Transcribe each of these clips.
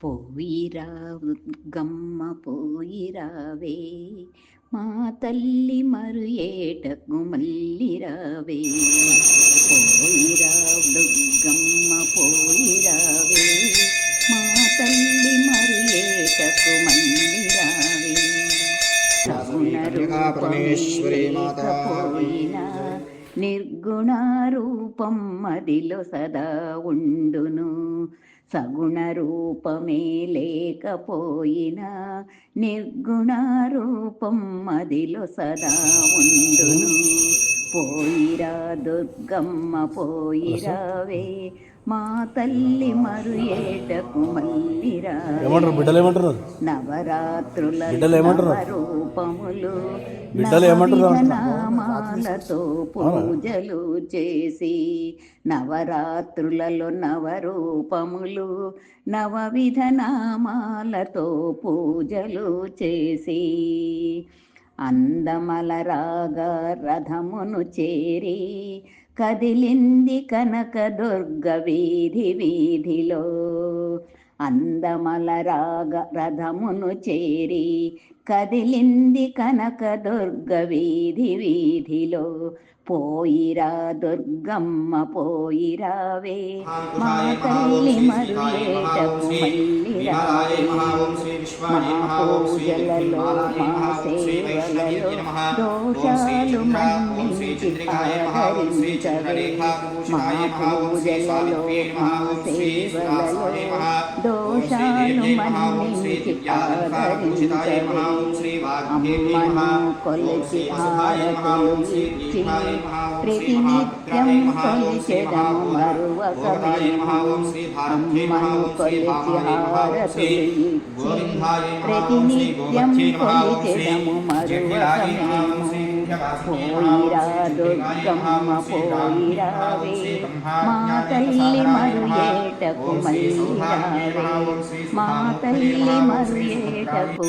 పోయిరా గమ్మ పోయిరావే మా తల్లి మరు ఏటకు మళ్ళీ రావే పోయిరా దుర్గమ్మ పోయిరావే మా తల్లి మరు ఏటకు పోయినా నిర్గుణ రూపం మదిలో సదా ఉండును. సగుణ రూపమే లేకపోయినా నిర్గుణ రూపం మదిలో సదా ఉండును. పోయిరా దుర్గమ్మ పోయిరావే మా తల్లి మరు ఏటకు మళ్ళీ ఏమంటారు? బిడ్డలు ఏమంటారు నవరాత్రుల? రూపములు బిడ్డలు ఏమంటారు? నామాలతో పూజలు చేసి నవరాత్రులలో నవరూపములు నవవిధ నామాలతో పూజలు చేసి అందమల రాగ రథమును చేరి కదిలింది కనక దుర్గ వీధి వీధిలో అందమల రాగ రథమును చేరి కదిలింది కనక దుర్గ వీధి వీధిలో. పోయిరా దుర్గమ్మ పోయిరావే. మా తల్లి మరుయేటకు మళ్ళీ రావే మా పూజలలో మా సేవలలో దోషాలు మన మన్నించి ఆదరించవే మా పూజలలో మా సేవలలో దోషాలు మన్నించి ఆదరించవే అమ్మను కొలిచి హారతులు ఇచ్చి ప్రతినిత్యం కొలిచెదము మరువక అమ్మను కొలిచి హారతులు ఇచ్చి ప్రతినిత్యం కొలిచెదము మరువక పోయిరా దుర్గమ్మ పోయిరావే మా తల్లి మరు ఏటకు మళ్ళీ రావే మా తల్లి మరు ఏటకు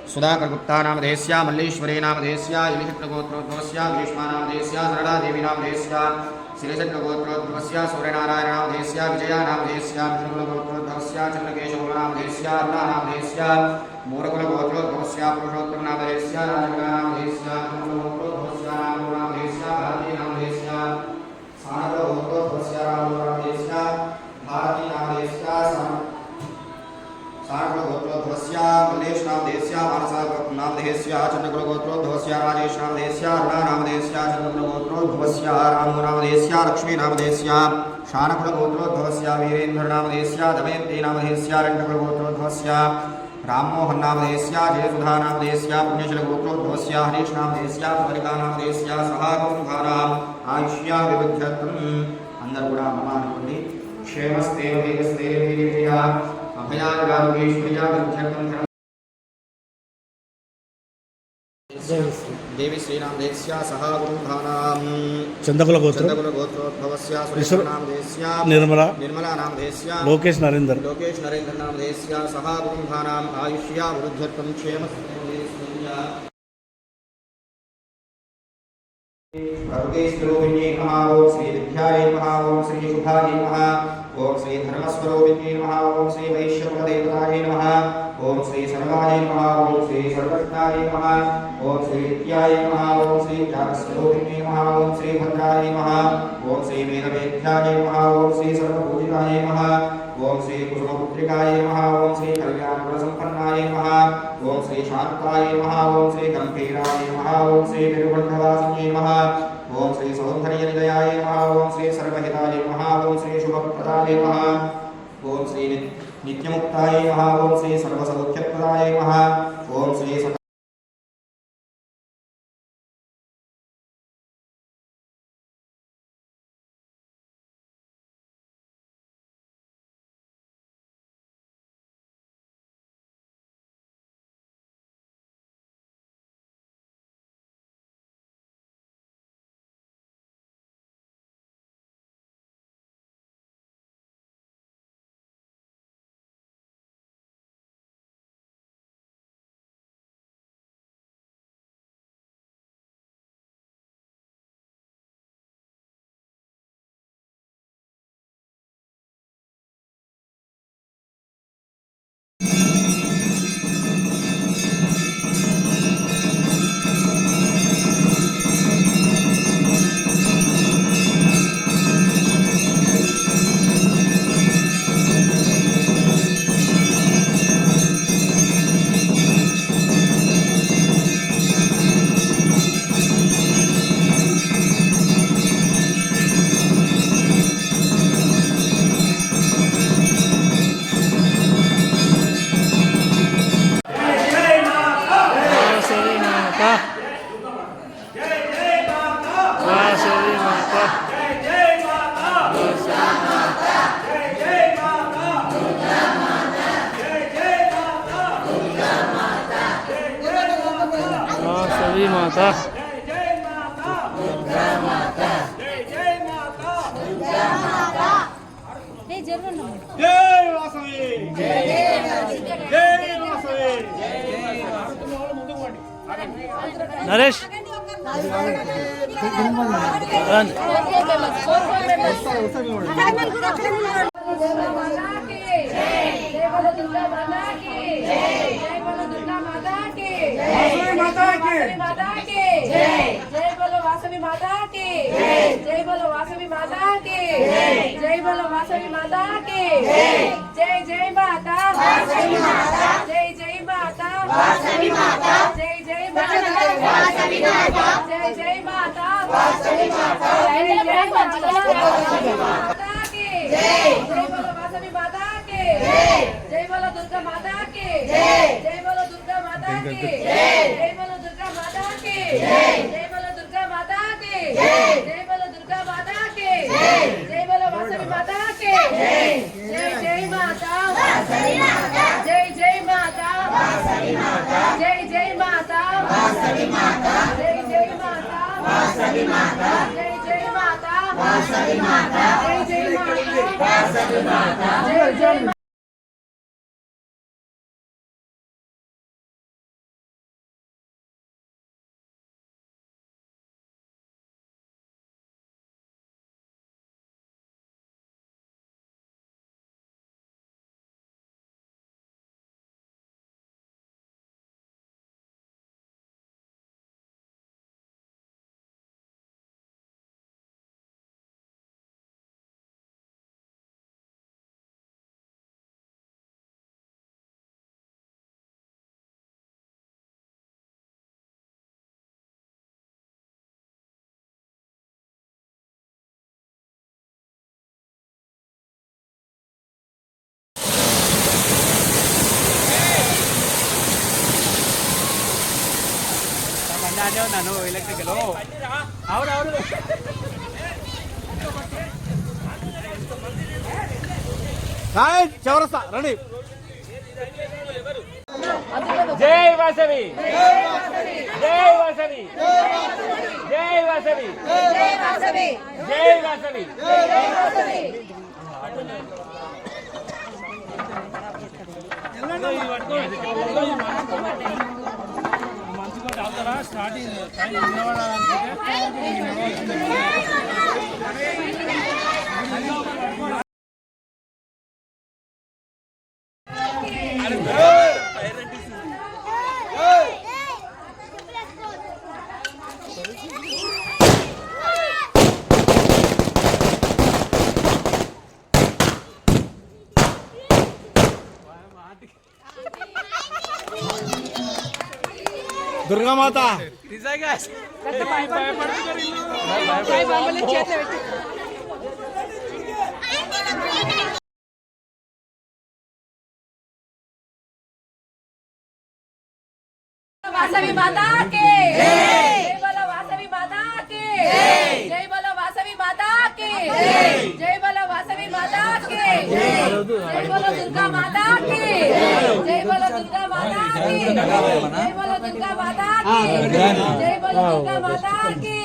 सुधाकरगुप्ता नामधेस्या मल्लेश्वरी नामधेस्या यलिषट्नगोत्रोद्भवस्या नाम नामधेस्या सरला देवी नाम नामधेस्या श्रीषट्नगोत्रोद्भवस्या सूर्यनारायण नाम नामधेस्या विजया नामधेस्या नाम चन्द्रकेशगुणनामधेस्या अरुणा नामधेस्या मोरकुलगोत्रोद्भवस्या पुरुषोत्तमनामधेस्या राजगुणानामधेस्या गोत्रोद्भवस्य राममोहन नामदेश्य जयसुधा नामदेश्य पुण्यशल गोत्रोद्भवस्य हरीश नामदेश्य परिका नामदेश्य सहागोधाराम आयुष्या विबुध्यर्थम అందరూ కూడా అమ్మ అనుకోండి క్షేమస్తే వేగస్తే దేవి శ్రీనాం దేశ్యా సహా గురుంధానాం చందకుల గోత్రం చందకుల గోత్రోద్భవస్య సురేశ్వరనాం దేశ్యా. నిర్మల. నిర్మలానాం దేశ్యా. లోకేష్ నరేందర్. లోకేష్ నరేందర్ నాం దేశ్యా సహా గురుంధానాం ఆయుష్యా వృద్ధత్వం క్షేమ భగవతేశ్వరోవిణ్యే నమ. ఓం శ్రీ విద్యాయే నమ. ఓం శ్రీ శుభాయే నమ. ఓం శ్రీ సర్వజ్ఞాయ నమః ఓం శ్రీ నిత్యాయ నమః ఓం శ్రీ జ్ఞానస్వరూపిణే నమః ఓం శ్రీ భద్రాయ నమః ఓం శ్రీ వేదవేద్యాయ నమః ఓం శ్రీ సర్వపూజితాయ నమః ఓం శ్రీ కుసుమపుత్రికాయ నమః ఓం శ్రీ కళ్యాణగుణసంపన్నాయ నమః ఓం శ్రీ శాంతాయ నమః ఓం శ్రీ గంభీరాయ నమః ఓం శ్రీ తిరుబంధవాసిన్యై నమః ఓం శ్రీ సౌందర్యనిలయాయ నమః ఓం శ్రీ సర్వహితాయ నమః ఓం శ్రీ శుభప్రదాయ నమః ఓం శ్రీ ని- నిత్యముక్తాయ నమః ఓం శ్రీ సర్వసౌఖ్యప్రదాయ నమః ఓం శ్రీ సక- వాసవి జై వాసవి జై వాసవి నరేష్. జై వాసవి మాతాకి. జై బోలో వాసవి మాతాకి. జై బోలో వాసవి మాతాకి. జై జై మాతా. వాసవి మాతా. జై జై మాతా. వాసవి మాతా. జై జై మాతా. వాసవి మాతా. జై జై మాతా. వాసవి మాతా. జై జై మాతా. వాసవి మాతాకి. జై. జై బోలో వాసవి మాతాకి. జై. బోలో దుర్గా మాతాకి. జై. బోలో దుర్గా మాతాకి. జై బోలో దుర్గా మాతాకి. జై. బోలో దుర్గా మాతాకి జై బోలో దుర్గా మాతాకి జై బోలో వాసవి మాతాకి జై జై మాతా వాసవి మాతా జై జై మాతా వాసవి మాతా జై జై మాతా. వాసవి మాతా. జై జై మాతా. వాసవి మాతా. జై జై మాతా. వాసవి మాతా. జై జై మాతా. వాసవి మాతా. జై జై మాతా ನಾನು ಎಲೆಕ್ಟ್ರಿಕಲ್ ಅವ್ರು ಅವರು చౌరస్తా రండి జై వాసవి జై వాసవి జై వాసవి జై వాసవి మంచిగా తాగుతారా స్టార్టింగ్ టైం నిలబడాలనుకుంటే దుర్గామాత వాసవి మాతా కి జై బోలో వాసవి మాతా కి జై బోలో వాసవి మాతా కి జై బోలో వాసవి మాతా కి జై బోలో దుర్గా మాతా కి జై బోలో దుర్గా మాతా కి జై బోలో దుర్గా మాతా కి జై బోలో దుర్గా మాతా కి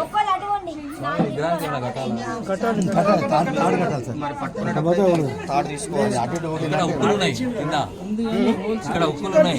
ఒక్కలు అటువంటి తాడు తీసుకోవాలి అటు ఇటు ఒకటి ఇక్కడ ఉక్కులు ఉన్నాయి కింద ఇక్కడ ఉక్కులు ఉన్నాయి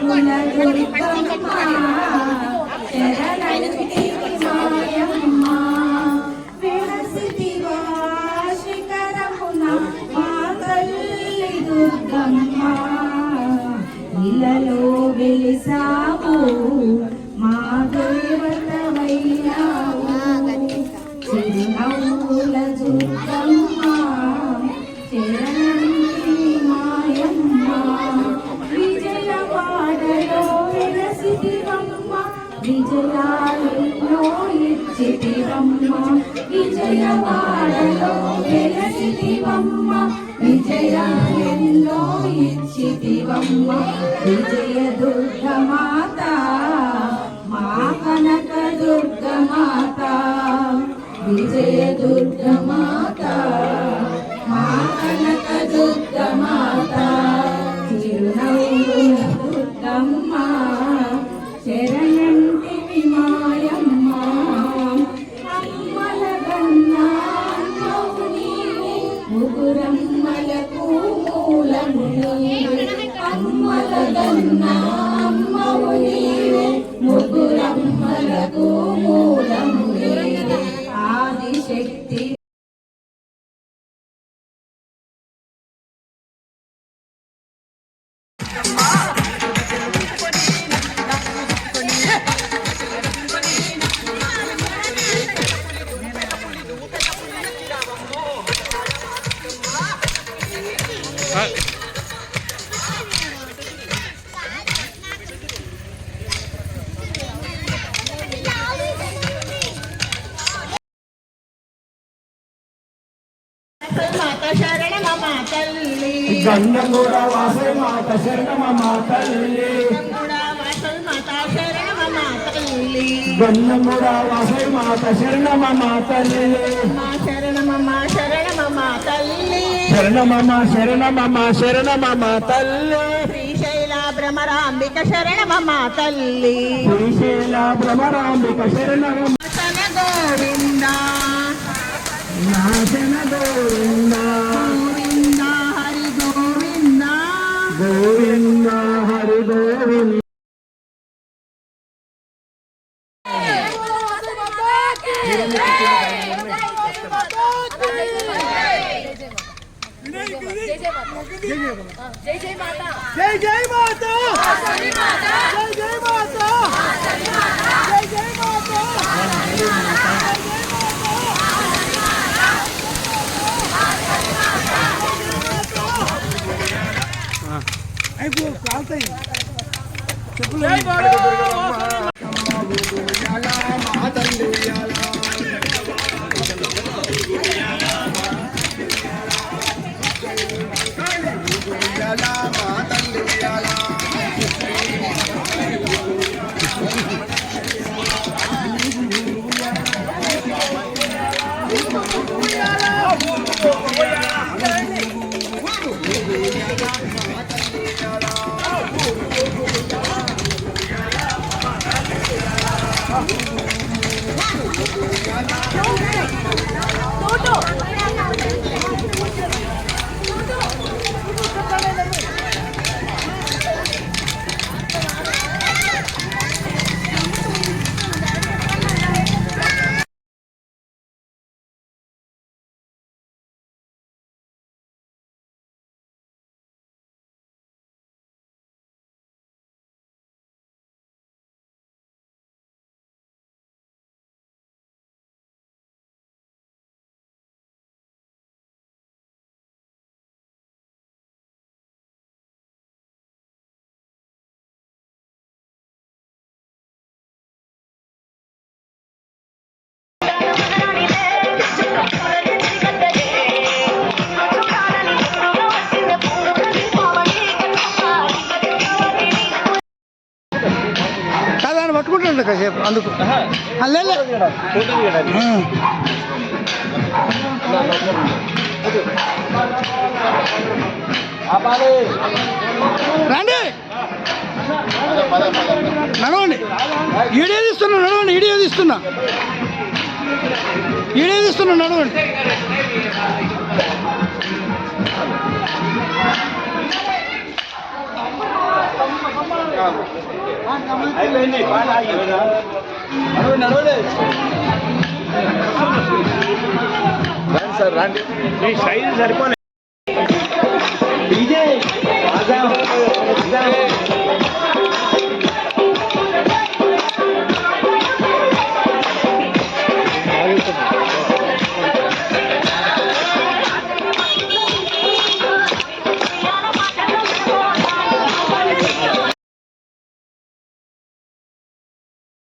കുലകുളിപ്പാ విజయవాడలో వెలసిదివమ్మ విజయాలెన్నో ఇచ్చితివమ్మ విజయ దుర్గమాత మా కనక దుర్గమాత విజయ దుర్గమాత మా కనక దుర్గమాత now. మా తల్లి గంగమూడ వాసవి మాత శరణమ మా తల్లి కూడా వాసవి మాత శరణమ మా తల్లి గంగమూడ వాసవి మాత శరణమ మా తల్లి మా శరణమ మా శరణమ మా తల్లి శరణమ శరణమ మా శరణమ మా తల్లి శ్రీశైల భ్రమరాంబిక శరణమ మా తల్లి శ్రీశైల భ్రమరాంబిక శరణమ గోవింద నాశన గోవింద 我呀啦！我呀啦！我呀啦！我呀啦！我呀啦！我呀啦！我呀啦！我呀啦！我呀啦！పట్టుకుంటాడు కాసేపు అందుకు. ఆ, లే, లే. ఆ. రండి. నడవండి. ఈడేది ఇస్తున్నా నడవండి ఈడేది ఇస్తున్నా ఈడేది ఇస్తున్నా నడవండి మీ సైజు సరిపోలే.